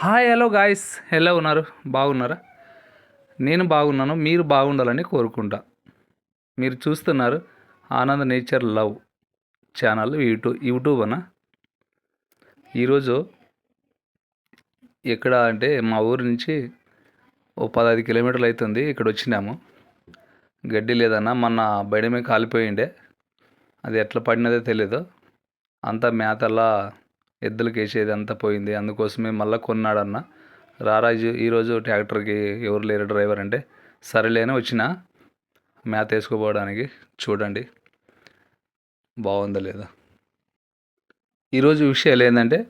Hi hello guys. ఎలా ఉన్నారు? బాగున్నారా? నేను బాగున్నాను మీరు బాగుండాలని కోరుకుంటా. మీరు చూస్తున్నారు Anand nature love channel YouTube YouTube అన్న. ఈరోజు ఎక్కడ అంటే మా ఊరి నుంచి ఓ పదహైదు కిలోమీటర్లు అవుతుంది ఇక్కడ వచ్చినాము. గడ్డి లేదన్నా మొన్న బయటమే కాలిపోయిండే. అది ఎట్లా పడినదో తెలీదు. అంతా మేతలా ఎద్దులకి వేసేది అంతా పోయింది. అందుకోసమే మళ్ళీ కొన్నాడన్న. రారాజు ఈరోజు ట్రాక్టర్కి ఎవరు లేరు డ్రైవర్ అంటే. సరేలేని వచ్చిన మేత వేసుకోపోవడానికి చూడండి. బాగుందా లేదా? ఈరోజు విషయాలు ఏంటంటే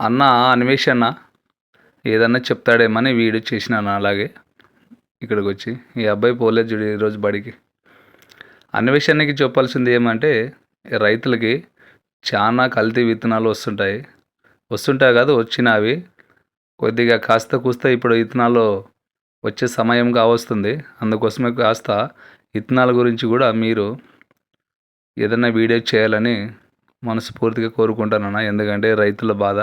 అన్న అన్వేషణ ఏదన్నా చెప్తాడేమని వీడియో చేసినాను అలాగే ఇక్కడికి వచ్చి ఈ అబ్బాయి పోలేదు చూడు ఈరోజు బడికి. అన్వేషణకి చెప్పాల్సింది ఏమంటే రైతులకి చాలా కల్తీ విత్తనాలు వస్తుంటాయి. వస్తుంటాయి కాదు వచ్చినవి. కొద్దిగా కాస్త కూస్త ఇప్పుడు విత్తనాలు వచ్చే సమయం కావస్తుంది. అందుకోసమే కాస్త విత్తనాల గురించి కూడా మీరు ఏదైనా వీడియో చేయాలని మనస్ఫూర్తిగా కోరుకుంటానన్న. ఎందుకంటే రైతుల బాధ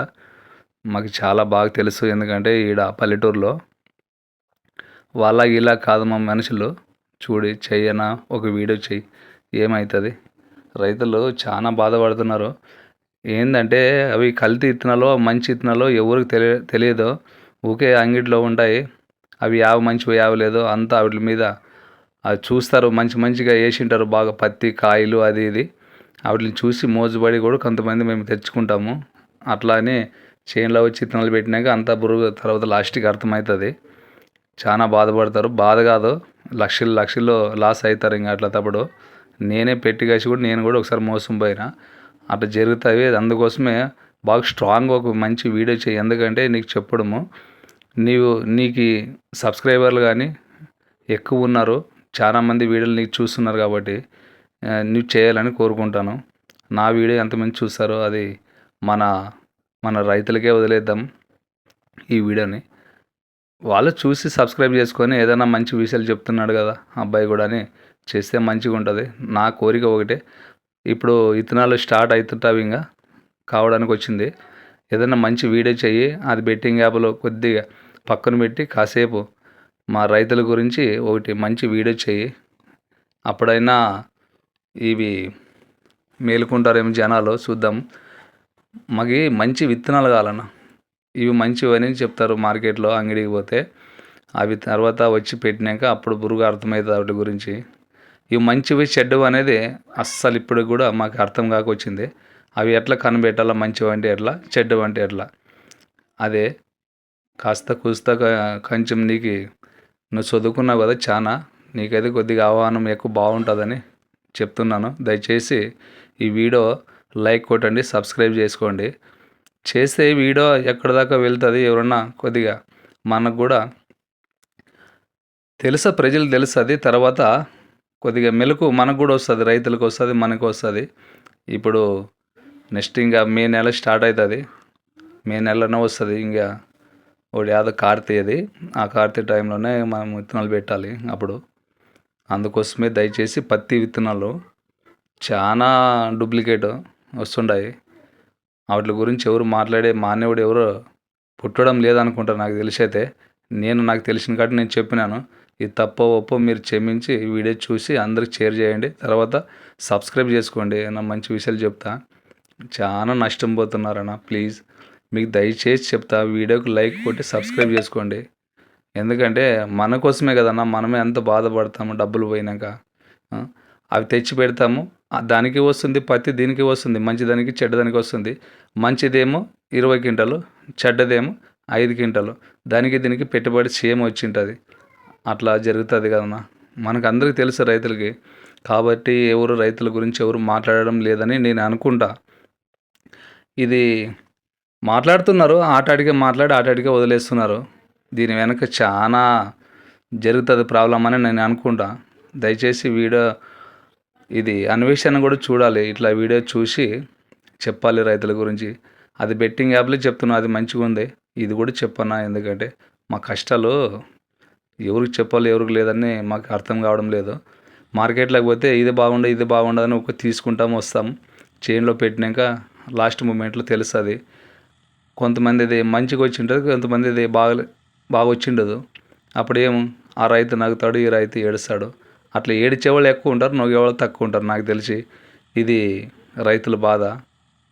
మాకు చాలా బాగా తెలుసు. ఎందుకంటే ఈడ పల్లెటూరులో వాళ్ళ ఇలా కాదు మా మనుషులు. చూడి చెయ్యనా ఒక వీడియో చెయ్యి. ఏమవుతుంది రైతులు చాలా బాధపడుతున్నారు. ఏంటంటే అవి కల్తీ ఇత్తనాలో మంచి ఇత్తనాలో ఎవరికి తెలియ తెలియదు. ఊకే అంగిట్లో ఉంటాయి. అవి యావ మంచివి యావ లేదు అంతా వాటి మీద అవి చూస్తారు. మంచి మంచిగా వేసింటారు బాగా పత్తి కాయలు అది ఇది. వాటిని చూసి మోజుబడి కూడా కొంతమంది మేము తెచ్చుకుంటాము. అట్లా అని చేనులో వచ్చి ఇత్తనాలు పెట్టినాక అంతా బురుగు తర్వాత లాస్ట్కి అర్థమవుతుంది చాలా బాధపడతారు. బాధ కాదు. లక్షలు లక్షల్లో లాస్ అవుతారు ఇంకా అట్లా తప్పుడు. నేనే పెట్టి కాసి కూడా నేను కూడా ఒకసారి మోసం పోయినా. అట్లా జరుగుతాయి. అందుకోసమే బాగా స్ట్రాంగ్ ఒక మంచి వీడియో చేయి ఎందుకంటే నీకు చెప్పడము నీవు నీకు సబ్స్క్రైబర్లు కానీ ఎక్కువ ఉన్నారు. చాలామంది వీడియోలు నీకు చూస్తున్నారు కాబట్టి నువ్వు చేయాలని కోరుకుంటాను. నా వీడియో ఎంతమంది చూస్తారో అది మన మన రైతులకే వదిలేద్దాం ఈ వీడియోని. వాళ్ళు చూసి సబ్స్క్రైబ్ చేసుకొని ఏదైనా మంచి విషయాలు చెప్తున్నాడు కదా అబ్బాయి కూడా అని చేస్తే మంచిగా ఉంటుంది. నా కోరిక ఒకటే. ఇప్పుడు ఇతనాలు స్టార్ట్ అవుతుంటావి ఇంకా కావడానికి వచ్చింది. ఏదైనా మంచి వీడియో చెయ్యి అది బెట్టింగ్ యాప్లో కొద్దిగా పక్కన పెట్టి కాసేపు మా రైతుల గురించి ఒకటి మంచి వీడియో చెయ్యి. అప్పుడైనా ఇవి మేలుకుంటారేమో జనాలు చూద్దాం. మాకు మంచి విత్తనాలు కావాలన్నా. ఇవి మంచివని చెప్తారు మార్కెట్లో అంగడికి పోతే. అవి తర్వాత వచ్చి పెట్టినాక అప్పుడు బురుగు అర్థమవుతుంది వాటి గురించి. ఇవి మంచివి చెడ్డవి అనేది అస్సలు ఇప్పుడు కూడా మాకు అర్థం కాకొచ్చింది. అవి ఎట్లా కనిపెట్టాలా మంచివి అంటే ఎట్లా చెడ్డవి అంటే ఎట్లా? అదే కాస్త కూస్త కొంచెం నీకు నువ్వు చదువుకున్నావు కదా చాలా నీకైతే కొద్దిగా ఆహ్వానం ఎక్కువ బాగుంటుందని చెప్తున్నాను. దయచేసి ఈ వీడియో లైక్ కొట్టండి సబ్స్క్రైబ్ చేసుకోండి. చేసే వీడియో ఎక్కడి దాకా వెళ్తుంది ఎవరన్నా కొద్దిగా మనకు కూడా తెలుసా ప్రజలు తెలుస్తుంది తర్వాత కొద్దిగా మెలకు మనకు కూడా వస్తుంది రైతులకు వస్తుంది మనకు వస్తుంది. ఇప్పుడు నెక్స్ట్ ఇంకా మే నెల స్టార్ట్ అవుతుంది మే నెలలోనే వస్తుంది ఇంకా ఒకటి యాదో కార్తీయది. ఆ కార్తీ టైంలోనే మనం విత్తనాలు పెట్టాలి అప్పుడు. అందుకోసమే దయచేసి పత్తి విత్తనాలు చాలా డూప్లికేట్ వస్తుంటాయి వాటి గురించి ఎవరు మాట్లాడే మానవుడు ఎవరు పుట్టడం లేదనుకుంటా నాకు తెలిసి అయితే నేను నాకు తెలిసిన కాబట్టి నేను చెప్పినాను. ఇది తప్ప ఒప్పో మీరు క్షమించి ఈ వీడియో చూసి అందరికి షేర్ చేయండి. తర్వాత సబ్స్క్రైబ్ చేసుకోండి. నా మంచి విషయాలు చెప్తా. చాలా నష్టం పోతున్నారన్న ప్లీజ్. మీకు దయచేసి చెప్తా వీడియోకి లైక్ కొట్టి సబ్స్క్రైబ్ చేసుకోండి. ఎందుకంటే మన కోసమే కదన్నా మనమే ఎంత బాధపడతాము డబ్బులు పోయినాక. అవి తెచ్చి పెడతాము. దానికి వస్తుంది పత్తి దీనికి వస్తుంది మంచి దానికి చెడ్డదానికి వస్తుంది. మంచిదేమో ఇరవై క్వింటాలు చెడ్డదేమో ఐదు క్వింటాలు. దానికి దీనికి పెట్టుబడి సేమ్ వచ్చి ఉంటుంది అట్లా జరుగుతుంది కదన్నా. మనకు అందరికీ తెలుసు రైతులకి. కాబట్టి ఎవరు రైతుల గురించి ఎవరు మాట్లాడడం లేదని నేను అనుకుంటా. ఇది మాట్లాడుతున్నారు ఆటాడికే మాట్లాడి ఆటాడికే వదిలేస్తున్నారు. దీని వెనక చాలా జరుగుతుంది ప్రాబ్లం అని నేను అనుకుంటా. దయచేసి వీడియో ఇది అన్వేషణ కూడా చూడాలి. ఇట్లా వీడియో చూసి చెప్పాలి రైతుల గురించి. అది బెట్టింగ్ యాప్లో చెప్తున్నా అది మంచిగా ఉంది. ఇది కూడా చెప్పన్నా ఎందుకంటే మా కష్టాలు ఎవరికి చెప్పాలి ఎవరికి లేదని మాకు అర్థం కావడం లేదు. మార్కెట్లోకి పోతే ఇది బాగుండదు ఇది బాగుండదని ఒక తీసుకుంటాం వస్తాం. చైన్లో పెట్టినాక లాస్ట్ మూమెంట్లో తెలుస్తుంది. కొంతమందిది మంచిగా వచ్చి ఉంటుంది కొంతమందిది బాగా బాగా వచ్చిండదు. అప్పుడు? ఏం ఆ రైతు నవ్వుతాడు ఈ రైతు ఏడుస్తాడు. అట్లా ఏడిచేవాళ్ళు ఎక్కువ ఉంటారు నొగేవాళ్ళు తక్కువ ఉంటారు. నాకు తెలిసి ఇది రైతుల బాధ.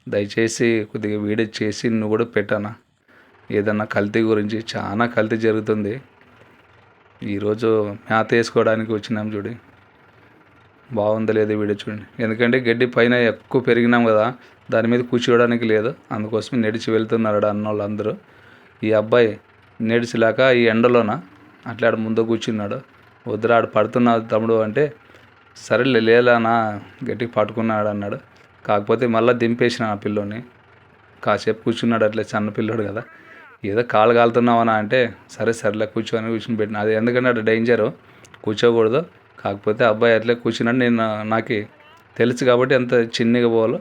దయచేసి కొద్దిగా వీడియో చేసి నువ్వు కూడా పెట్టానా. ఏదన్నా కల్తీ గురించి చాలా కల్తీ జరుగుతుంది. ఈరోజు మేత వేసుకోవడానికి వచ్చినాం చూడు. బాగుందో లేదు వీడియో చూడండి. ఎందుకంటే గడ్డి పైన ఎక్కువ పెరిగినాం కదా దాని మీద కూర్చోవడానికి లేదు. అందుకోసం నడిచి వెళ్తున్నారు అన్న వాళ్ళందరూ ఈ అబ్బాయి నడిచిలాక ఈ ఎండలోన అట్లా ఆడ ముందు కూర్చున్నాడు. వద్దురా ఆడు పడుతున్నాడు తమ్ముడు అంటే సరేలే లేలానా గట్టిగా పట్టుకున్నాడు అన్నాడు. కాకపోతే మళ్ళీ దింపేసిన ఆ పిల్లోని కాసేపు కూర్చున్నాడు అట్లా చిన్న పిల్లోడు కదా. ఏదో కాలు కాలుతున్నావనా అంటే సరే సరేలే కూర్చొని కూర్చుని పెట్టిన. అది ఎందుకంటే అటు డేంజరు కూర్చోకూడదు. కాకపోతే అబ్బాయి అట్లే కూర్చున్నాడు. నేను నాకు తెలుసు కాబట్టి ఎంత చిన్నగా పోవాలో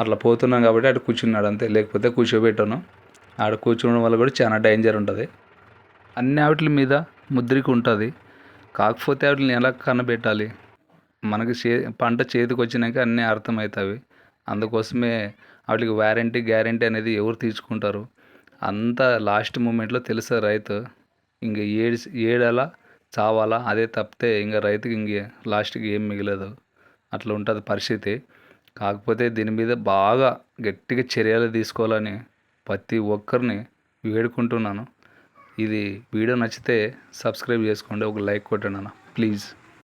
అట్లా పోతున్నాం కాబట్టి అటు కూర్చున్నాడు అంతే. లేకపోతే కూర్చోబెట్టాను. ఆడ కూర్చోవడం వల్ల కూడా చాలా డేంజర్ ఉంటుంది. అన్ని వాటి మీద ముద్రిక ఉంటుంది. కాకపోతే వాటిని ఎలా కనబెట్టాలి? మనకి చే పంట చేతికి వచ్చినాక అన్నీ అర్థమవుతాయి. అందుకోసమే వాటికి వారంటీ గ్యారంటీ అనేది ఎవరు తీసుకుంటారు? అంతా లాస్ట్ మూమెంట్లో తెలుసా రైతు ఇంక ఏడు ఏడాలా చావాలా? అదే తప్పితే ఇంకా రైతుకి ఇంక లాస్ట్కి ఏం మిగలదు. అట్లా ఉంటుంది పరిస్థితి. కాకపోతే దీని మీద బాగా గట్టిగా చర్యలు తీసుకోవాలని ప్రతి ఒక్కరిని వేడుకుంటున్నాను. ఇది వీడియో నచ్చితే సబ్స్క్రైబ్ చేసుకోండి ఒక లైక్ కొట్టండి అన్న. ప్లీజ్.